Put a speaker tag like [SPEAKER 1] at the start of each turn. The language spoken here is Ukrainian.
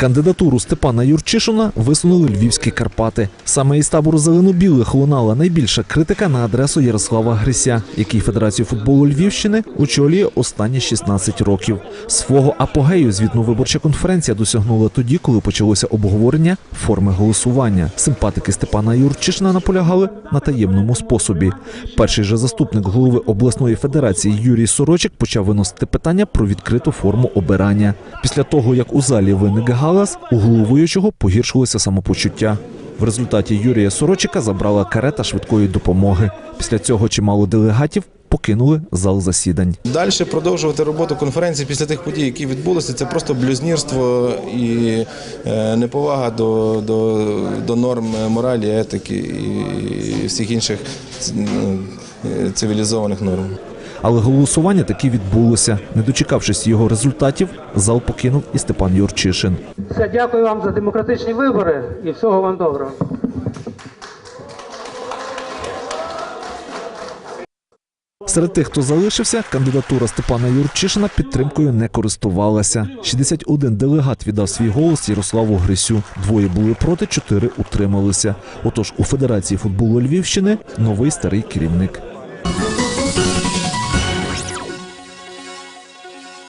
[SPEAKER 1] Кандидатуру Степана Юрчишина висунули львівські Карпати. Саме із табору зелено-білих лунала найбільша критика на адресу Ярослава Грися, який Федерацію футболу Львівщини очолює останні 16 років. Свого апогею звітну виборча конференція досягнула тоді, коли почалося обговорення форми голосування. Симпатики Степана Юрчишина наполягали на таємному способі. Перший же заступник голови обласної федерації Юрій Сорочик почав виносити питання про відкриту форму обирання. Після того, як у залі виник галас, у головуючого погіршилося самопочуття. В результаті Юрія Сорочика забрала карета швидкої допомоги. Після цього чимало делегатів покинули зал засідань.
[SPEAKER 2] Далі продовжувати роботу конференції після тих подій, які відбулися, це просто блюзнірство і е, неповага до, до, до норм моралі, етики і всіх інших е, цивілізованих норм.
[SPEAKER 1] Але голосування таки відбулося. Не дочекавшись його результатів, зал покинув і Степан Юрчишин.
[SPEAKER 3] Все, дякую вам за демократичні вибори і всього вам доброго.
[SPEAKER 1] Серед тих, хто залишився, кандидатура Степана Юрчишина підтримкою не користувалася. 61 делегат віддав свій голос Ярославу Грисю. Двоє були проти, чотири утрималися. Отож, у Федерації футболу Львівщини новий старий керівник.